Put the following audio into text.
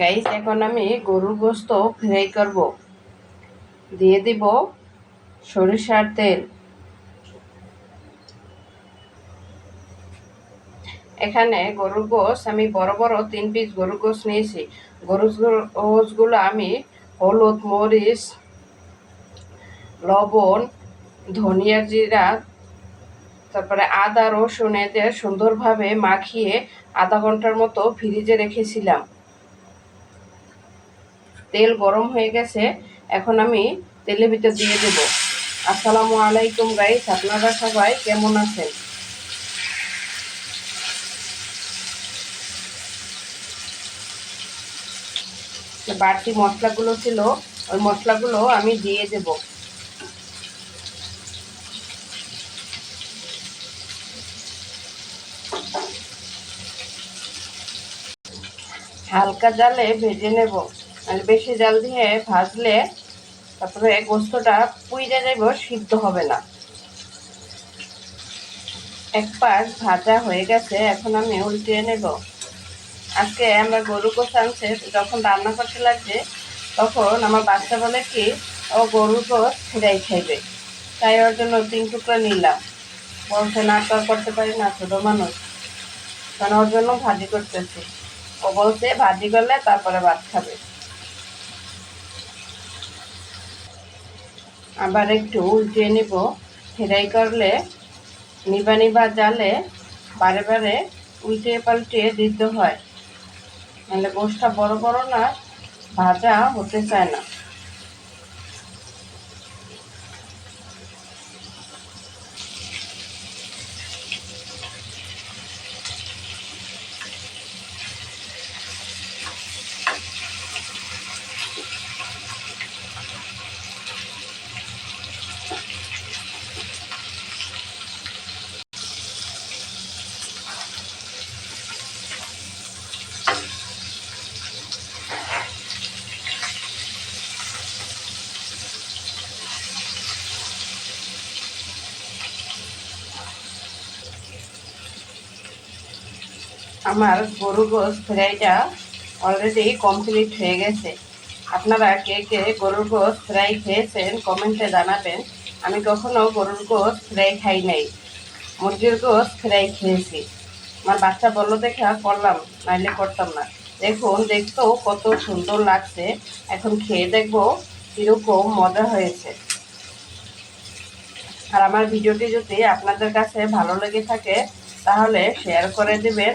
Guys, এখন আমি গরুর গোস্ত ফ্রাই করব। দিয়ে দিব সরিষার তেল। এখানে গরুর গোস, আমি বড় বড় তিন পিস গরুর গোস নিয়েছি। গরুর গোসগুলো আমি হলুদ, মরিচ, লবণ ধনিয়া জিরা, তারপরে আদা, রসুন এদের সুন্দরভাবে মাখিয়ে আধা ঘণ্টার মতো ফ্রিজে রেখেছিলাম। তেল গরম হয়ে গেছে, এখন আমি তেলের ভিতর দিয়ে দেব। আসসালামু আলাইকুম গাইস আপনারা সবাই কেমন আছেন? বাড়তি মশলাগুলো ছিল, ওই মশলাগুলো আমি দিয়ে দেব। হালকা জালে ভেজে নেব। আর বেশি জাল দিয়ে ভাজলে তারপরে গোস্তটা পুইরে যাইব, সিদ্ধ হবে না। এক পাশ ভাজা হয়ে গেছে, এখন আমি উল্টিয়ে নেব। আজকে আমার গরু গোস আনছে, যখন রান্না করতে লাগছে তখন আমার বাচ্চা বলে কি, ও গরু গোস ফিরাই খাইবে। তাই ওর জন্য তিন টুকরো নিলাম। বলছে, না, তো করতে পারি না, ছোটো মানুষ। কারণ ওর জন্য ভাজি করতেছি। ও বলছে, ভাজি করলে তারপরে ভাত খাবে। আবার একটু উল্টিয়ে নিব। ফ্রাই করলে নিবা নিবা জালে বারে বারে উল্টিয়ে পাল্টিয়ে দিতে হয়। নাহলে গোষ্ঠটা বড় বড় না, ভাজা হতে চায় না। আমার গরু গোস ফ্রাইটা অলরেডি কমপ্লিট হয়ে গেছে। আপনারা কে কে গরুর গোস ফ্রাই খেয়েছেন কমেন্টে জানাবেন। আমি কখনো গরুর গোস ফ্রাই খাই নাই, মুরগির গোস ফ্রাই খেয়েছি। আমার বাচ্চা বলল, দেখা, করলাম, নাইলে করতাম না। দেখুন, দেখতেও কত সুন্দর লাগছে। এখন খেয়ে দেখব কীরকম মজা হয়েছে। আর আমার ভিডিওটি যদি আপনাদের কাছে ভালো লেগে থাকে, তাহলে শেয়ার করে দেবেন।